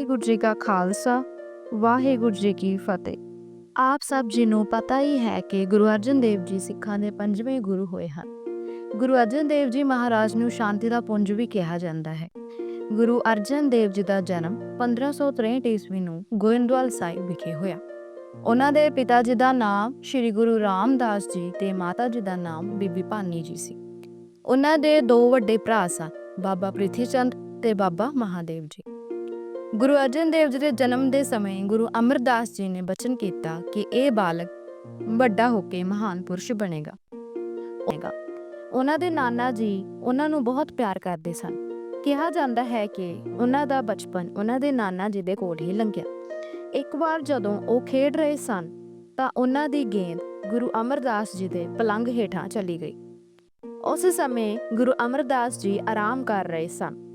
ਵਾਹਿਗੁਰੂ ਜੀ ਕਾ ਖਾਲਸਾ, ਵਾਹਿਗੁਰੂ ਜੀ ਕੀ ਫਤਿਹ। ਆਪ ਸਭ ਜੀ ਨੂੰ ਪਤਾ ਹੀ ਹੈ ਕਿ ਗੁਰੂ ਅਰਜਨ ਦੇਵ ਜੀ ਸਿੱਖਾਂ ਦੇ ਪੰਜਵੇਂ ਗੁਰੂ ਹੋਏ ਹਨ। ਗੁਰੂ ਅਰਜਨ ਦੇਵ ਜੀ ਮਹਾਰਾਜ ਨੂੰ ਸ਼ਾਂਤੀ ਦਾ ਪੁੰਜ ਵੀ ਕਿਹਾ ਜਾਂਦਾ ਹੈ। ਗੁਰੂ ਅਰਜਨ ਦੇਵ ਜੀ ਦਾ ਜਨਮ 1563 ਈਸਵੀ ਨੂੰ ਗੋਇੰਦਵਾਲ ਸਾਹਿਬ ਵਿਖੇ ਹੋਇਆ। ਉਹਨਾਂ ਦੇ ਪਿਤਾ ਜੀ ਦਾ ਨਾਮ ਸ੍ਰੀ ਗੁਰੂ ਰਾਮਦਾਸ ਜੀ ਤੇ ਮਾਤਾ ਜੀ ਦਾ ਨਾਮ ਬੀਬੀ ਭਾਨੀ ਜੀ ਸੀ। ਉਹਨਾਂ ਦੇ ਦੋ ਵੱਡੇ ਭਰਾ ਸਨ, ਬਾਬਾ ਪ੍ਰਿਥੀ ਚੰਦ ਤੇ ਬਾਬਾ ਮਹਾਦੇਵ ਜੀ। ਗੁਰੂ ਅਰਜਨ ਦੇਵ ਜੀ ਦੇ ਜਨਮ ਦੇ ਸਮੇਂ ਗੁਰੂ ਅਮਰਦਾਸ ਜੀ ਨੇ ਬਚਨ ਕੀਤਾ ਕਿ ਇਹ ਬਾਲਕ ਵੱਡਾ ਹੋ ਕੇ ਮਹਾਨ ਪੁਰਸ਼ ਬਣੇਗਾ। ਉਹਨਾਂ ਦੇ ਨਾਨਾ ਜੀ ਉਹਨਾਂ ਨੂੰ ਬਹੁਤ ਪਿਆਰ ਕਰਦੇ ਸਨ। ਕਿਹਾ ਜਾਂਦਾ ਹੈ ਕਿ ਉਹਨਾਂ ਦਾ ਬਚਪਨ ਉਹਨਾਂ ਦੇ ਨਾਨਾ ਜੀ ਦੇ ਕੋਲ ਹੀ ਲੰਘਿਆ। ਇੱਕ ਵਾਰ ਜਦੋਂ ਉਹ ਖੇਡ ਰਹੇ ਸਨ, ਤਾਂ ਉਹਨਾਂ ਦੀ ਗੇਂਦ ਗੁਰੂ ਅਮਰਦਾਸ ਜੀ ਦੇ ਪਲੰਗ ਹੇਠਾਂ ਚਲੀ ਗਈ। ਉਸ ਸਮੇਂ ਗੁਰੂ ਅਮਰਦਾਸ ਜੀ ਆਰਾਮ ਕਰ ਰਹੇ ਸਨ।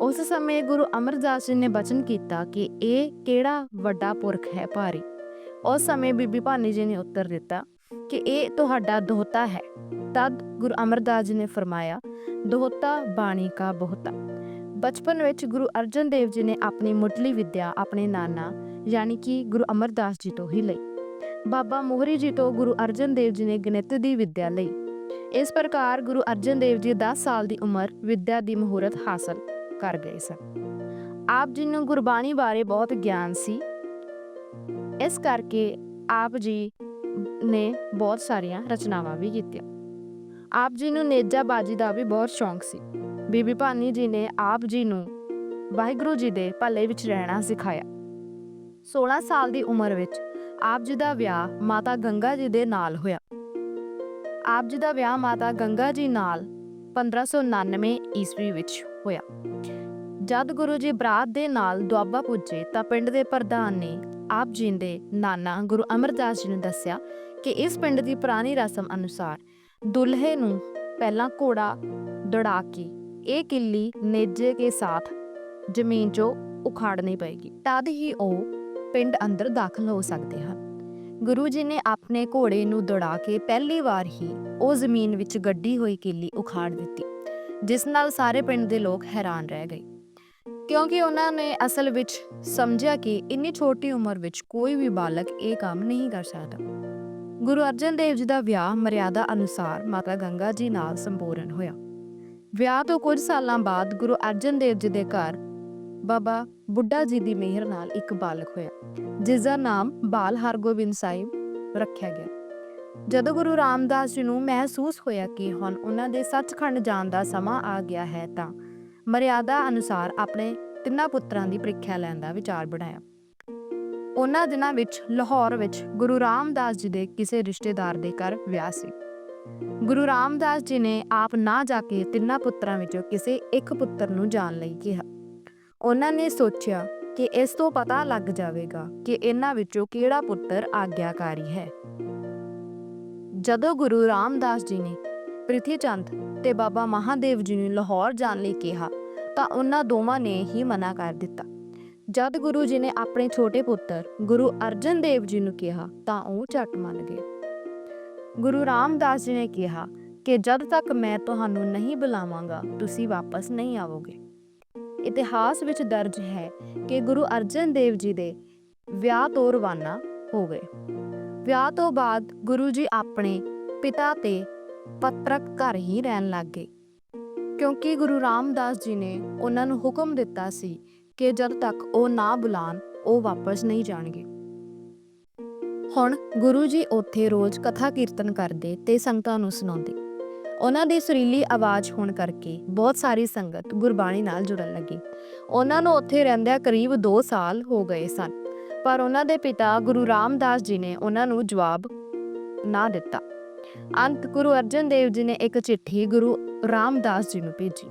ਉਸ ਸਮੇਂ ਗੁਰੂ ਅਮਰਦਾਸ ਜੀ ਨੇ ਬਚਨ ਕੀਤਾ ਕਿ ਇਹ ਕਿਹੜਾ ਵੱਡਾ ਪੁਰਖ ਹੈ ਭਾਰੀ। ਉਸ ਸਮੇਂ ਬੀਬੀ ਭਾਨੀ ਜੀ ਨੇ ਉੱਤਰ ਦਿੱਤਾ ਕਿ ਇਹ ਤੁਹਾਡਾ ਦੋਹਤਾ ਹੈ। ਤਦ ਗੁਰੂ ਅਮਰਦਾਸ ਜੀ ਨੇ ਫਰਮਾਇਆ, ਦੋਹਤਾ ਬਾਣੀ ਕਾ ਬਹੁਤਾ। ਬਚਪਨ ਵਿੱਚ ਗੁਰੂ ਅਰਜਨ ਦੇਵ ਜੀ ਨੇ ਆਪਣੀ ਮੁੱਢਲੀ ਵਿੱਦਿਆ ਆਪਣੇ ਨਾਨਾ, ਯਾਨੀ ਕਿ ਗੁਰੂ ਅਮਰਦਾਸ ਜੀ ਤੋਂ ਹੀ ਲਈ। ਬਾਬਾ ਮੋਹਰੀ ਜੀ ਤੋਂ ਗੁਰੂ ਅਰਜਨ ਦੇਵ ਜੀ ਨੇ ਗਣਿਤ ਦੀ ਵਿੱਦਿਆ ਲਈ। ਇਸ ਪ੍ਰਕਾਰ ਗੁਰੂ ਅਰਜਨ ਦੇਵ ਜੀ 10 ਸਾਲ ਦੀ ਉਮਰ ਵਿੱਦਿਆ ਦੀ ਮਹੂਰਤ ਹਾਸਲ ਕਰ ਗਏ ਸਨ। ਆਪ ਜੀ ਨੂੰ ਗੁਰਬਾਣੀ ਬਾਰੇ ਬਹੁਤ ਗਿਆਨ ਸੀ। ਇਸ ਕਰਕੇ ਆਪ ਜੀ ਨੇ ਬਹੁਤ ਸਾਰੀਆਂ ਰਚਨਾਵਾਂ ਵੀ ਕੀਤੀਆਂ। ਆਪ ਜੀ ਨੂੰ ਨੇਜਾਬਾਜੀ ਦਾ ਵੀ ਬਹੁਤ ਸ਼ੌਂਕ ਸੀ। ਬੀਬੀ ਭਾਨੀ ਜੀ ਨੇ ਆਪ ਜੀ ਨੂੰ ਵਾਹਿਗੁਰੂ ਜੀ ਦੇ ਭਲੇ ਵਿੱਚ ਰਹਿਣਾ ਸਿਖਾਇਆ। 16 ਸਾਲ ਦੀ ਉਮਰ ਵਿੱਚ ਆਪ ਜੀ ਦਾ ਵਿਆਹ ਮਾਤਾ ਗੰਗਾ ਜੀ ਦੇ ਨਾਲ ਹੋਇਆ। ਆਪ ਜੀ ਦਾ ਵਿਆਹ ਮਾਤਾ ਗੰਗਾ ਜੀ ਨਾਲ 1599 ਈਸਵੀ ਵਿੱਚ ਹੋਇਆ। ਜਦ ਗੁਰੂ ਜੀ ਬਰਾਤ ਦੇ ਨਾਲ ਦੁਆਬਾ ਪੁੱਜੇ ਤਾਂ ਪਿੰਡ ਦੇ ਪ੍ਰਧਾਨ ਨੇ ਆਪ ਜੀ ਦੇ ਨਾਨਾ ਗੁਰੂ ਅਮਰਦਾਸ ਜੀ ਨੂੰ ਦੱਸਿਆ ਕਿ ਇਸ ਪਿੰਡ ਦੀ ਪੁਰਾਣੀ ਰਸਮ ਅਨੁਸਾਰ ਦੁਲਹੇ ਨੂੰ ਪਹਿਲਾਂ ਘੋੜਾ ਦੌੜਾ ਕੇ ਇਹ ਕਿੱਲੀ ਨੇਜੇ ਕੇ ਸਾਥ ਜ਼ਮੀਨ 'ਚੋਂ ਉਖਾੜਨੀ ਪਏਗੀ। ਤਦ ਹੀ ਉਹ ਪਿੰਡ ਅੰਦਰ ਦਾਖਲ ਹੋ ਸਕਦੇ ਹਨ। ਗੁਰੂ ਜੀ ਨੇ ਆਪਣੇ ਘੋੜੇ ਨੂੰ ਦੌੜਾ ਕੇ ਪਹਿਲੀ ਵਾਰ ਹੀ ਉਹ ਜ਼ਮੀਨ ਵਿੱਚ ਗੱਡੀ ਹੋਈ ਕਿੱਲੀ ਉਖਾੜ ਦਿੱਤੀ, ਜਿਸ ਨਾਲ ਸਾਰੇ ਪਿੰਡ ਦੇ ਲੋਕ ਹੈਰਾਨ ਰਹਿ ਗਏ। ਕਿਉਂਕਿ ਉਹਨਾਂ ਨੇ ਅਸਲ ਵਿੱਚ ਸਮਝਿਆ ਕਿ ਇੰਨੀ ਛੋਟੀ ਉਮਰ ਵਿੱਚ ਕੋਈ ਵੀ ਬਾਲਕ ਇਹ ਕੰਮ ਨਹੀਂ ਕਰ ਸਕਦਾ। ਗੁਰੂ ਅਰਜਨ ਦੇਵ ਜੀ ਦਾ ਵਿਆਹ ਮਰਿਆਦਾ ਅਨੁਸਾਰ ਮਾਤਾ ਗੰਗਾ ਜੀ ਨਾਲ ਸੰਪੂਰਨ ਹੋਇਆ। ਵਿਆਹ ਤੋਂ ਕੁਝ ਸਾਲਾਂ ਬਾਅਦ ਗੁਰੂ ਅਰਜਨ ਦੇਵ ਜੀ ਦੇ ਘਰ ਬਾਬਾ ਬੁੱਢਾ ਜੀ ਦੀ ਮਿਹਰ ਨਾਲ ਇੱਕ ਬਾਲਕ ਹੋਇਆ, ਜਿਸ ਦਾ ਨਾਮ ਬਾਲ ਹਰਗੋਬਿੰਦ ਸਾਹਿਬ ਰੱਖਿਆ ਗਿਆ। ਜਦੋਂ ਗੁਰੂ ਰਾਮਦਾਸ ਜੀ ਨੂੰ ਮਹਿਸੂਸ ਹੋਇਆ ਕਿ ਹੁਣ ਉਹਨਾਂ ਦੇ ਸੱਚਖੰਡ ਜਾਣ ਦਾ ਸਮਾਂ ਆ ਗਿਆ ਹੈ, ਤਾਂ ਮਰਿਆਦਾ ਅਨੁਸਾਰ ਆਪਣੇ ਤਿੰਨਾਂ ਪੁੱਤਰਾਂ ਦੀ ਪ੍ਰੀਖਿਆ ਲੈਣ ਦਾ ਵਿਚਾਰ ਬਣਾਇਆ। ਉਹਨਾਂ ਦਿਨਾਂ ਵਿੱਚ ਲਾਹੌਰ ਵਿੱਚ ਗੁਰੂ ਰਾਮਦਾਸ ਜੀ ਦੇ ਕਿਸੇ ਰਿਸ਼ਤੇਦਾਰ ਦੇ ਘਰ ਵਿਆਹ ਸੀ। ਗੁਰੂ ਰਾਮਦਾਸ ਜੀ ਨੇ ਆਪ ਨਾ ਜਾ ਕੇ ਤਿੰਨਾਂ ਪੁੱਤਰਾਂ ਵਿੱਚੋਂ ਕਿਸੇ ਇੱਕ ਪੁੱਤਰ ਨੂੰ ਜਾਣ ਲਈ ਕਿਹਾ। ਉਹਨਾਂ ਨੇ ਸੋਚਿਆ ਕਿ ਇਸ ਤੋਂ ਪਤਾ ਲੱਗ ਜਾਵੇਗਾ ਕਿ ਇਹਨਾਂ ਵਿੱਚੋਂ ਕਿਹੜਾ ਪੁੱਤਰ ਆਗਿਆਕਾਰੀ ਹੈ। ਜਦੋਂ ਗੁਰੂ ਰਾਮਦਾਸ ਜੀ ਨੇ ਪ੍ਰਿਥੀ ਚੰਦ ਤੇ ਬਾਬਾ ਮਹਾਦੇਵ ਜੀ ਨੂੰ ਲਾਹੌਰ ਜਾਣ ਲਈ ਕਿਹਾ, ਤਾਂ ਉਹਨਾਂ ਦੋਵਾਂ ਨੇ ਹੀ ਮਨਾ ਕਰ ਦਿੱਤਾ। ਜਦ ਗੁਰੂ ਜੀ ਨੇ ਆਪਣੇ ਛੋਟੇ ਪੁੱਤਰ ਗੁਰੂ ਅਰਜਨ ਦੇਵ ਜੀ ਨੂੰ ਕਿਹਾ, ਤਾਂ ਉਹ ਝਟ ਮੰਨ ਗਏ। ਗੁਰੂ ਰਾਮਦਾਸ ਜੀ ਨੇ ਕਿਹਾ ਕਿ ਜਦ ਤੱਕ ਮੈਂ ਤੁਹਾਨੂੰ ਨਹੀਂ ਬੁਲਾਵਾਂਗਾ, ਤੁਸੀਂ ਵਾਪਸ ਨਹੀਂ ਆਵੋਗੇ। ਇਤਿਹਾਸ ਵਿੱਚ ਦਰਜ ਹੈ ਕਿ ਗੁਰੂ ਅਰਜਨ ਦੇਵ ਜੀ ਦੇ ਵਿਆਹ ਤੋਂ ਰਵਾਨਾ ਹੋ ਗਏ। ਵਿਆਹ ਤੋਂ ਬਾਅਦ ਗੁਰੂ ਜੀ ਆਪਣੇ ਪਿਤਾ ਤੇ ਪਤਰਕ ਘਰ ਹੀ ਰਹਿਣ ਲੱਗ ਗਏ। ਕਿਉਂਕਿ ਗੁਰੂ ਰਾਮਦਾਸ ਜੀ ਨੇ ਉਹਨਾਂ ਨੂੰ ਹੁਕਮ ਦਿੱਤਾ ਸੀ ਕਿ ਜਦ ਤੱਕ ਉਹ ਨਾ ਬੁਲਾਣ, ਉਹ ਵਾਪਸ ਨਹੀਂ ਜਾਣਗੇ। ਹੁਣ ਗੁਰੂ ਜੀ ਉੱਥੇ ਰੋਜ਼ ਕਥਾ ਕੀਰਤਨ ਕਰਦੇ ਤੇ ਸੰਗਤਾਂ ਨੂੰ ਸੁਣਾਉਂਦੇ। ਉਹਨਾਂ ਦੀ ਸੁਰੀਲੀ ਆਵਾਜ਼ ਹੋਣ ਕਰਕੇ ਬਹੁਤ ਸਾਰੀ ਸੰਗਤ ਗੁਰਬਾਣੀ ਨਾਲ ਜੁੜਨ ਲੱਗੀ। ਉਹਨਾਂ ਨੂੰ ਉੱਥੇ ਰਹਿੰਦਿਆਂ ਕਰੀਬ 2 ਸਾਲ ਹੋ ਗਏ ਸਨ, ਪਰ ਉਹਨਾਂ ਦੇ ਪਿਤਾ ਗੁਰੂ ਰਾਮਦਾਸ ਜੀ ਨੇ ਉਹਨਾਂ ਨੂੰ ਜਵਾਬ ਨਾ ਦਿੱਤਾ। ਅੰਤ ਗੁਰੂ ਅਰਜਨ ਦੇਵ ਜੀ ਨੇ ਇੱਕ ਚਿੱਠੀ ਗੁਰੂ ਰਾਮਦਾਸ ਜੀ ਨੂੰ ਭੇਜੀ।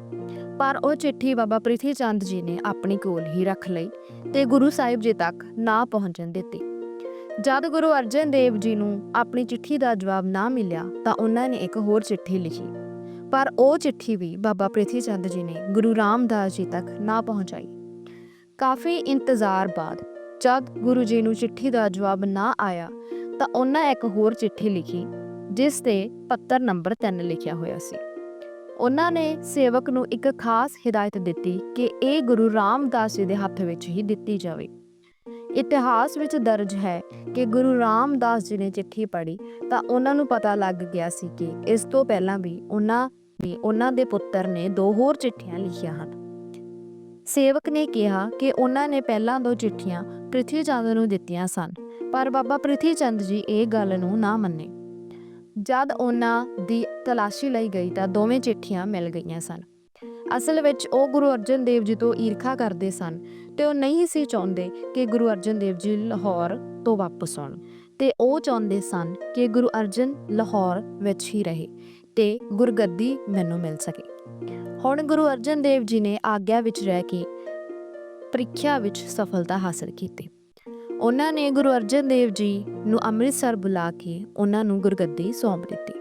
ਪਰ ਉਹ ਚਿੱਠੀ ਬਾਬਾ ਪ੍ਰਿਥੀ ਚੰਦ ਜੀ ਨੇ ਆਪਣੀ ਕੋਲ ਹੀ ਰੱਖ ਲਈ ਤੇ ਗੁਰੂ ਸਾਹਿਬ ਜੀ ਤੱਕ ਨਾ ਪਹੁੰਚਣ ਦਿੱਤੀ। ਜਦ ਗੁਰੂ ਅਰਜਨ ਦੇਵ ਜੀ ਨੂੰ ਆਪਣੀ ਚਿੱਠੀ ਦਾ ਜਵਾਬ ਨਾ ਮਿਲਿਆ ਤਾਂ ਉਹਨਾਂ ਨੇ ਇੱਕ ਹੋਰ ਚਿੱਠੀ ਲਿਖੀ। ਪਰ ਉਹ ਚਿੱਠੀ ਵੀ ਬਾਬਾ ਪ੍ਰਿਥੀ ਚੰਦ ਜੀ ਨੇ ਗੁਰੂ ਰਾਮਦਾਸ ਜੀ ਤੱਕ ਨਾ ਪਹੁੰਚਾਈ। ਕਾਫੀ ਇੰਤਜ਼ਾਰ ਬਾਅਦ ਜਦ ਗੁਰੂ ਜੀ ਨੂੰ ਚਿੱਠੀ ਦਾ ਜਵਾਬ ਨਾ ਆਇਆ ਤਾਂ ਉਹਨਾਂ ਇੱਕ ਹੋਰ ਚਿੱਠੀ ਲਿਖੀ, ਜਿਸ ਤੇ ਪੱਤਰ ਨੰਬਰ 3 ਲਿਖਿਆ ਹੋਇਆ ਸੀ। ਉਹਨਾਂ ਨੇ ਸੇਵਕ ਨੂੰ ਇੱਕ ਖਾਸ ਹਿਦਾਇਤ ਦਿੱਤੀ ਕਿ ਇਹ ਗੁਰੂ ਰਾਮਦਾਸ ਜੀ ਦੇ ਹੱਥ ਵਿੱਚ ਹੀ ਦਿੱਤੀ ਜਾਵੇ। ਇਤਿਹਾਸ ਵਿੱਚ ਦਰਜ ਹੈ ਕਿ ਗੁਰੂ ਰਾਮਦਾਸ ਜੀ ਨੇ ਚਿੱਠੀ ਪੜ੍ਹੀ ਤਾਂ ਉਹਨਾਂ ਨੂੰ ਪਤਾ ਲੱਗ ਗਿਆ ਸੀ ਕਿ ਇਸ ਤੋਂ ਪਹਿਲਾਂ ਵੀ ਉਹਨਾਂ ਨੇ ਉਹਨਾਂ ਦੇ ਪੁੱਤਰ ਨੇ ਦੋ ਹੋਰ ਚਿੱਠੀਆਂ ਲਿਖੀਆਂ ਹਨ। ਸੇਵਕ ਨੇ ਕਿਹਾ ਕਿ ਉਹਨਾਂ ਨੇ ਪਹਿਲਾਂ ਦੋ ਚਿੱਠੀਆਂ ਪ੍ਰਿਥੀ ਚੰਦ ਨੂੰ ਦਿੱਤੀਆਂ ਸਨ, ਪਰ ਬਾਬਾ ਪ੍ਰਿਥੀ ਚੰਦ ਜੀ ਇਹ ਗੱਲ ਨੂੰ ਨਾ ਮੰਨੇ। ਜਦ ਉਹਨਾਂ ਦੀ ਤਲਾਸ਼ੀ ਲਈ ਗਈ ਤਾਂ ਦੋਵੇਂ ਚਿੱਠੀਆਂ ਮਿਲ ਗਈਆਂ ਸਨ। ਅਸਲ ਵਿੱਚ ਉਹ ਗੁਰੂ ਅਰਜਨ ਦੇਵ ਜੀ ਤੋਂ ਈਰਖਾ ਕਰਦੇ ਸਨ ਤੇ ਉਹ ਨਹੀਂ ਸੀ ਚਾਹੁੰਦੇ ਕਿ ਗੁਰੂ ਅਰਜਨ ਦੇਵ ਜੀ ਲਾਹੌਰ ਤੋਂ ਵਾਪਸ ਆਉਣ। ਤੇ ਉਹ ਚਾਹੁੰਦੇ ਸਨ ਕਿ ਗੁਰੂ ਅਰਜਨ ਲਾਹੌਰ ਵਿੱਚ ਹੀ ਰਹੇ ਤੇ ਗੁਰਗੱਦੀ ਮੈਨੂੰ ਮਿਲ ਸਕੇ। ਹੁਣ ਗੁਰੂ ਅਰਜਨ ਦੇਵ ਜੀ ਨੇ ਆਗਿਆ ਵਿੱਚ ਰਹਿ ਕੇ ਪ੍ਰੀਖਿਆ ਵਿੱਚ ਸਫਲਤਾ ਹਾਸਲ ਕੀਤੀ। ਉਹਨਾਂ ਨੇ ਗੁਰੂ ਅਰਜਨ ਦੇਵ ਜੀ ਨੂੰ ਅੰਮ੍ਰਿਤਸਰ ਬੁਲਾ ਕੇ ਉਹਨਾਂ ਨੂੰ ਗੁਰਗੱਦੀ ਸੌਂਪ ਦਿੱਤੀ।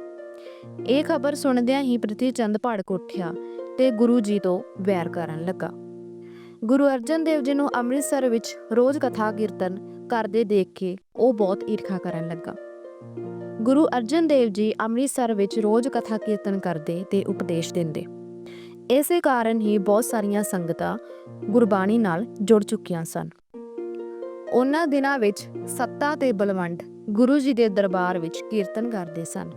ਇਹ ਖਬਰ ਸੁਣਦਿਆਂ ਹੀ ਪ੍ਰਿਥੀ ਚੰਦ ਭੜਕ ਉੱਠਿਆ ਤੇ ਗੁਰੂ ਜੀ ਤੋਂ ਵੈਰ ਕਰਨ ਲੱਗਾ। ਗੁਰੂ ਅਰਜਨ ਦੇਵ ਜੀ ਨੂੰ ਅੰਮ੍ਰਿਤਸਰ ਵਿੱਚ ਰੋਜ਼ ਕਥਾ ਕੀਰਤਨ ਕਰਦੇ ਦੇਖ ਕੇ ਉਹ ਬਹੁਤ ਈਰਖਾ ਕਰਨ ਲੱਗਾ। ਗੁਰੂ ਅਰਜਨ ਦੇਵ ਜੀ ਅੰਮ੍ਰਿਤਸਰ ਵਿੱਚ ਰੋਜ਼ ਕਥਾ ਕੀਰਤਨ ਕਰਦੇ ਤੇ ਉਪਦੇਸ਼ ਦਿੰਦੇ। ਇਸੇ ਕਾਰਨ ਹੀ ਬਹੁਤ ਸਾਰੀਆਂ ਸੰਗਤਾਂ ਗੁਰਬਾਣੀ ਨਾਲ ਜੁੜ ਚੁੱਕੀਆਂ ਸਨ। ਉਹਨਾਂ ਦਿਨਾਂ ਵਿੱਚ ਸੱਤਾ ਤੇ ਬਲਵੰਡ ਗੁਰੂ ਜੀ ਦੇ ਦਰਬਾਰ ਵਿੱਚ ਕੀਰਤਨ ਕਰਦੇ ਸਨ।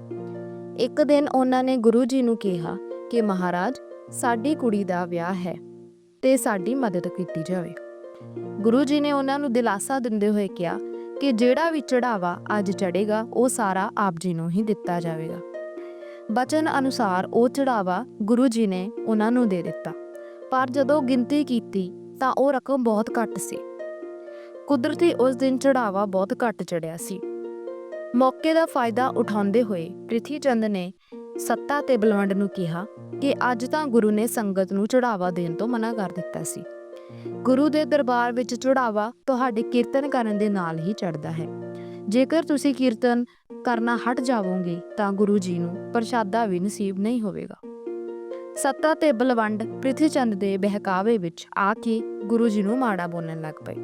ਇੱਕ ਦਿਨ ਉਹਨਾਂ ਨੇ ਗੁਰੂ ਜੀ ਨੂੰ ਕਿਹਾ ਕਿ ਮਹਾਰਾਜ, ਸਾਡੀ ਕੁੜੀ ਦਾ ਵਿਆਹ ਹੈ। ਤੇ ਸਾਡੀ ਮਦਦ ਕੀਤੀ ਜਾਵੇ। ਗੁਰੂ ਜੀ ਨੇ ਉਹਨਾਂ ਨੂੰ ਦਿਲਾਸਾ ਦਿੰਦੇ ਹੋਏ ਕਿਹਾ ਕਿ ਜਿਹੜਾ ਵੀ ਚੜਾਵਾ ਅੱਜ ਚੜੇਗਾ ਉਹ ਸਾਰਾ ਆਪ ਜੀ ਨੂੰ ਹੀ ਦਿੱਤਾ ਜਾਵੇਗਾ। ਬਚਨ ਅਨੁਸਾਰ ਉਹ ਚੜਾਵਾ ਗੁਰੂ ਜੀ ਨੇ ਉਹਨਾਂ ਨੂੰ ਦੇ ਦਿੱਤਾ। ਪਰ ਜਦੋਂ ਗਿਣਤੀ ਕੀਤੀ, ਤਾਂ ਉਹ ਰਕਮ ਬਹੁਤ ਘੱਟ ਸੀ। ਕੁਦਰਤੀ ਉਸ ਦਿਨ ਚੜਾਵਾ ਬਹੁਤ ਘੱਟ ਚੜਿਆ ਸੀ। ਮੌਕੇ ਦਾ ਫਾਇਦਾ ਉਠਾਉਂਦੇ ਹੋਏ ਪ੍ਰਿਥੀ ਚੰਦ ਨੇ ਸੱਤਾ ਤੇ ਬਲਵੰਡ ਨੂੰ ਕਿਹਾ ਕਿ ਅੱਜ ਤਾਂ ਗੁਰੂ ਨੇ ਸੰਗਤ ਨੂੰ ਚੜਾਵਾ ਦੇਣ ਤੋਂ ਮਨਾ ਕਰ ਦਿੱਤਾ ਸੀ। ਗੁਰੂ ਦੇ ਦਰਬਾਰ ਵਿੱਚ ਚੜਾਵਾ ਤੁਹਾਡੇ ਕੀਰਤਨ ਕਰਨ ਦੇ ਨਾਲ ਹੀ ਚੜਦਾ ਹੈ। ਜੇਕਰ ਤੁਸੀਂ ਕੀਰਤਨ ਕਰਨਾ ਹਟ ਜਾਵੋਗੇ ਤਾਂ ਗੁਰੂ ਜੀ ਨੂੰ ਪ੍ਰਸ਼ਾਦਾ ਵੀ ਨਸੀਬ ਨਹੀਂ ਹੋਵੇਗਾ। ਸੱਤਾ ਤੇ ਬਲਵੰਡ ਪ੍ਰਿਥੀ ਚੰਦ ਦੇ ਬਹਿਕਾਵੇ ਵਿੱਚ ਆ ਕੇ ਗੁਰੂ ਜੀ ਨੂੰ ਮਾੜਾ ਬੋਲਣ ਲੱਗ ਪਏ।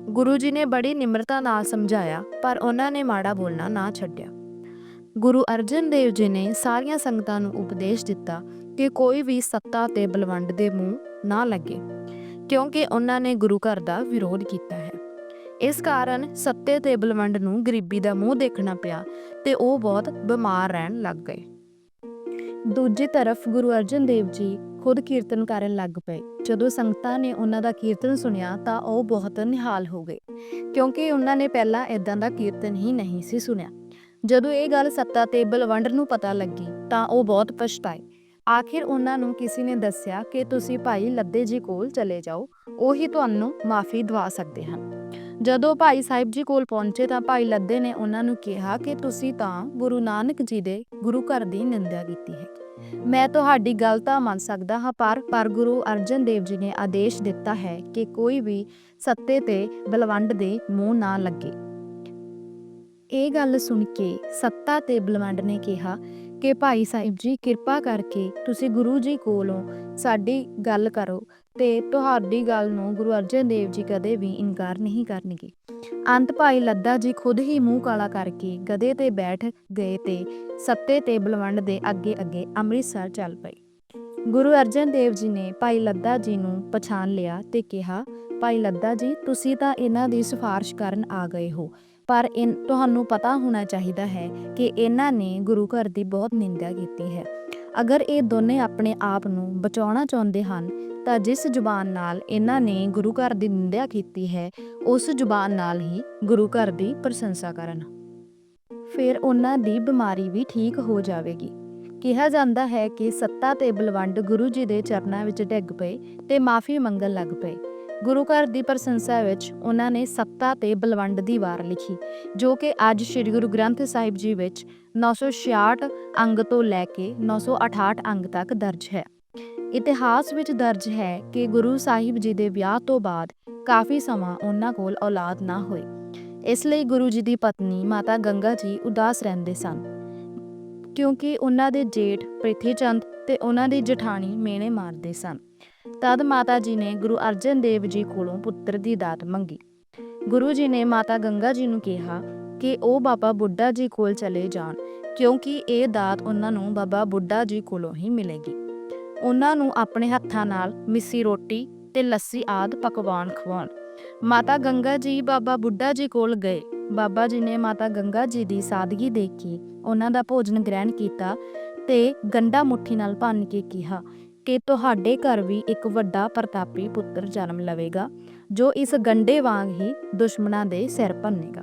ਗੁਰੂ ਜੀ ਨੇ ਬੜੀ ਨਿਮਰਤਾ ਨਾਲ ਸਮਝਾਇਆ, ਪਰ ਉਹਨਾਂ ਨੇ ਮਾੜਾ ਬੋਲਣਾ ਨਾ ਛੱਡਿਆ। ਗੁਰੂ ਅਰਜਨ ਦੇਵ ਜੀ ਨੇ ਸਾਰੀਆਂ ਸੰਗਤਾਂ ਨੂੰ ਉਪਦੇਸ਼ ਦਿੱਤਾ ਕਿ ਕੋਈ ਵੀ ਸੱਤਾ ਤੇ ਬਲਵੰਡ ਦੇ ਮੂੰਹ ਨਾ ਲੱਗੇ, ਕਿਉਂਕਿ ਉਹਨਾਂ ਨੇ ਗੁਰੂ ਘਰ ਦਾ ਵਿਰੋਧ ਕੀਤਾ ਹੈ। ਇਸ ਕਾਰਨ ਸੱਤੇ ਤੇ ਬਲਵੰਡ ਨੂੰ ਗਰੀਬੀ ਦਾ ਮੂੰਹ ਦੇਖਣਾ ਪਿਆ ਤੇ ਉਹ ਬਹੁਤ ਬਿਮਾਰ ਰਹਿਣ ਲੱਗ ਗਏ। ਦੂਜੀ ਤਰਫ ਗੁਰੂ ਅਰਜਨ ਦੇਵ ਜੀ ਖੁਦ ਕੀਰਤਨ ਕਰਨ ਲੱਗ ਪਏ। ਜਦੋਂ ਸੰਗਤਾਂ ਨੇ ਉਹਨਾਂ ਦਾ ਕੀਰਤਨ ਸੁਣਿਆ ਤਾਂ ਉਹ ਬਹੁਤ ਨਿਹਾਲ ਹੋ ਗਏ, ਕਿਉਂਕਿ ਉਹਨਾਂ ਨੇ ਪਹਿਲਾਂ ਇਦਾਂ ਦਾ ਕੀਰਤਨ ਹੀ ਨਹੀਂ ਸੀ ਸੁਣਿਆ। ਜਦੋਂ ਇਹ ਗੱਲ ਸੱਤਾ ਤੇ ਬਲਵੰਡ ਨੂੰ ਪਤਾ ਲੱਗੀ, ਤਾਂ ਉਹ ਬਹੁਤ ਪਛਤਾਏ। ਆਖਿਰ ਉਹਨਾਂ ਨੂੰ ਕਿਸੇ ਨੇ ਦੱਸਿਆ ਕਿ ਤੁਸੀਂ ਭਾਈ ਲੱਦੇ ਜੀ ਕੋਲ ਚਲੇ ਜਾਓ, ਉਹ ਤੁਹਾਨੂੰ ਮਾਫੀ ਦਵਾ ਸਕਦੇ ਹਨ। ਜਦੋਂ ਭਾਈ ਸਾਹਿਬ ਜੀ ਕੋਲ ਪਹੁੰਚੇ ਤਾਂ ਭਾਈ ਲੱਦੇ ਨੇ ਉਹਨਾਂ ਨੂੰ ਕਿਹਾ ਕਿ ਤੁਸੀਂ ਤਾਂ ਗੁਰੂ ਨਾਨਕ ਜੀ ਦੇ ਗੁਰੂ ਘਰ ਦੀ ਨਿੰਦਿਆ ਕੀਤੀ ਹੈ। ਮੈਂ ਤੁਹਾਡੀ ਗੱਲ ਤਾਂ ਮੰਨ ਸਕਦਾ ਹਾਂ, ਪਰ ਪਰ ਗੁਰੂ ਅਰਜਨ ਦੇਵ ਜੀ ਨੇ ਆਦੇਸ਼ ਦਿੱਤਾ ਹੈ ਕਿ ਕੋਈ ਵੀ ਸੱਤੇ ਤੇ ਬਲਵੰਡ ਦੇ ਮੂੰਹ ਨਾ ਲੱਗੇ। ਇਹ ਗੱਲ ਸੁਣ ਕੇ ਸੱਤਾ ਤੇ ਬਲਵੰਡ ਨੇ ਕਿਹਾ ਕਿ ਭਾਈ ਸਾਹਿਬ ਜੀ, ਕਿਰਪਾ ਕਰਕੇ ਤੁਸੀਂ ਗੁਰੂ ਜੀ ਕੋਲੋਂ ਸਾਡੀ ਗੱਲ ਕਰੋ ਤੇ ਤੁਹਾਡੀ ਗੱਲ ਨੂੰ ਗੁਰੂ ਅਰਜਨ ਦੇਵ ਜੀ ਕਦੇ ਵੀ ਇਨਕਾਰ ਨਹੀਂ ਕਰਨਗੇ। ਅੰਤ ਭਾਈ ਲੱਦਾ ਜੀ ਖੁਦ ਹੀ ਮੂੰਹ ਕਾਲਾ ਕਰਕੇ ਗਧੇ ਤੇ ਬੈਠ ਗਏ ਤੇ ਸੱਤੇ ਤੇ ਬਲਵੰਡ ਦੇ ਅੱਗੇ ਅੱਗੇ ਅੰਮ੍ਰਿਤਸਰ ਚੱਲ ਪਏ। ਗੁਰੂ ਅਰਜਨ ਦੇਵ ਜੀ ਨੇ ਭਾਈ ਲੱਦਾ ਜੀ ਨੂੰ ਪਛਾਣ ਲਿਆ ਤੇ ਕਿਹਾ, ਭਾਈ ਲੱਦਾ ਜੀ, ਤੁਸੀਂ ਤਾਂ ਇਹਨਾਂ ਦੀ ਸਿਫਾਰਿਸ਼ ਕਰਨ ਆ ਗਏ ਹੋ। ਪਰ ਇਨ, ਤੁਹਾਨੂੰ ਪਤਾ ਹੋਣਾ ਚਾਹੀਦਾ ਹੈ ਕਿ ਇਹਨਾਂ ਨੇ ਗੁਰੂ ਘਰ ਦੀ ਬਹੁਤ ਨਿੰਦਿਆ ਕੀਤੀ ਹੈ। ਅਗਰ ਇਹ ਦੋਨੇ ਆਪਣੇ ਆਪ ਨੂੰ ਬਚਾਉਣਾ ਚਾਹੁੰਦੇ ਹਨ, ਤਾਂ ਜਿਸ ਜ਼ੁਬਾਨ ਨਾਲ ਇਹਨਾਂ ਨੇ ਗੁਰੂ ਘਰ ਦੀ ਨਿੰਦਿਆ ਕੀਤੀ ਹੈ, ਉਸ ਜ਼ੁਬਾਨ ਨਾਲ ਹੀ ਗੁਰੂ ਘਰ ਦੀ ਪ੍ਰਸ਼ੰਸਾ ਕਰਨ। ਫਿਰ ਉਹਨਾਂ ਦੀ ਬਿਮਾਰੀ ਵੀ ਠੀਕ ਹੋ ਜਾਵੇਗੀ। ਕਿਹਾ ਜਾਂਦਾ ਹੈ ਕਿ ਸੱਤਾ ਤੇ ਬਲਵੰਡ ਗੁਰੂ ਜੀ ਦੇ ਚਰਨਾਂ ਵਿੱਚ ਡਿੱਗ ਪਏ ਤੇ ਮਾਫੀ ਮੰਗਣ ਲੱਗ ਪਏ। ਗੁਰੂ ਘਰ ਦੀ ਪ੍ਰਸ਼ੰਸਾ ਵਿੱਚ ਉਹਨਾਂ ਨੇ ਸੱਤਾ ਤੇ ਬਲਵੰਡ ਦੀ ਵਾਰ ਲਿਖੀ, ਜੋ ਕਿ ਅੱਜ ਸ੍ਰੀ ਗੁਰੂ ਗ੍ਰੰਥ ਸਾਹਿਬ ਜੀ ਵਿੱਚ 966 ਅੰਗ ਤੋਂ ਲੈ ਕੇ 968 ਅੰਗ ਤੱਕ ਦਰਜ ਹੈ। ਇਤਿਹਾਸ ਵਿੱਚ ਦਰਜ ਹੈ ਕਿ ਗੁਰੂ ਸਾਹਿਬ ਜੀ ਦੇ ਵਿਆਹ ਤੋਂ ਬਾਅਦ ਕਾਫੀ ਸਮਾਂ ਉਹਨਾਂ ਕੋਲ ਔਲਾਦ ਨਾ ਹੋਈ। ਇਸ ਲਈ ਗੁਰੂ ਜੀ ਦੀ ਪਤਨੀ ਮਾਤਾ ਗੰਗਾ ਜੀ ਉਦਾਸ ਰਹਿੰਦੇ ਸਨ, ਕਿਉਂਕਿ ਉਹਨਾਂ ਦੇ ਜੇਠ ਪ੍ਰਿਥੀ ਚੰਦ ਤੇ ਉਹਨਾਂ ਦੀ ਜਠਾਣੀ ਮੇਨੇ ਮਾਰਦੇ ਸਨ। ਤਦ ਮਾਤਾ ਜੀ ਨੇ ਗੁਰੂ ਅਰਜਨ ਦੇਵ ਜੀ ਕੋਲੋਂ ਪੁੱਤਰ ਦੀ ਦਾਤ ਮੰਗੀ। ਗੁਰੂ ਜੀ ਨੇ ਮਾਤਾ ਗੰਗਾ ਜੀ ਨੂੰ ਕਿਹਾ ਕਿ ਉਹ ਬਾਬਾ ਬੁੱਢਾ ਜੀ ਕੋਲ ਚਲੇ ਜਾਣ, ਕਿਉਂਕਿ ਇਹ ਦਾਤ ਉਹਨਾਂ ਨੂੰ ਬਾਬਾ ਬੁੱਢਾ ਜੀ ਕੋਲੋਂ ਹੀ ਮਿਲੇਗੀ। ਉਹਨਾਂ ਨੂੰ ਆਪਣੇ ਹੱਥਾਂ ਨਾਲ ਮਿੱਸੀ ਰੋਟੀ ਤੇ ਲੱਸੀ ਆਦ ਪਕਵਾਨ ਖਵਾਉਣ। ਮਾਤਾ ਗੰਗਾ ਜੀ ਬਾਬਾ ਬੁੱਢਾ ਜੀ ਕੋਲ ਗਏ। ਬਾਬਾ ਜੀ ਨੇ ਮਾਤਾ ਗੰਗਾ ਜੀ ਦੀ ਸਾਦਗੀ ਦੇਖ ਕੇ ਉਹਨਾਂ ਦਾ ਭੋਜਨ ਗ੍ਰਹਿਣ ਕੀਤਾ ਤੇ ਗੰਡਾ ਮੁੱਠੀ ਨਾਲ ਭੰਨ ਕੇ ਕਿਹਾ ਕਿ ਤੁਹਾਡੇ ਘਰ ਵੀ ਇੱਕ ਵੱਡਾ ਪ੍ਰਤਾਪੀ ਪੁੱਤਰ ਜਨਮ ਲਵੇਗਾ, ਜੋ ਇਸ ਗੰਡੇ ਵਾਂਗ ਹੀ ਦੁਸ਼ਮਣਾਂ ਦੇ ਸਿਰ ਭੰਨੇਗਾ।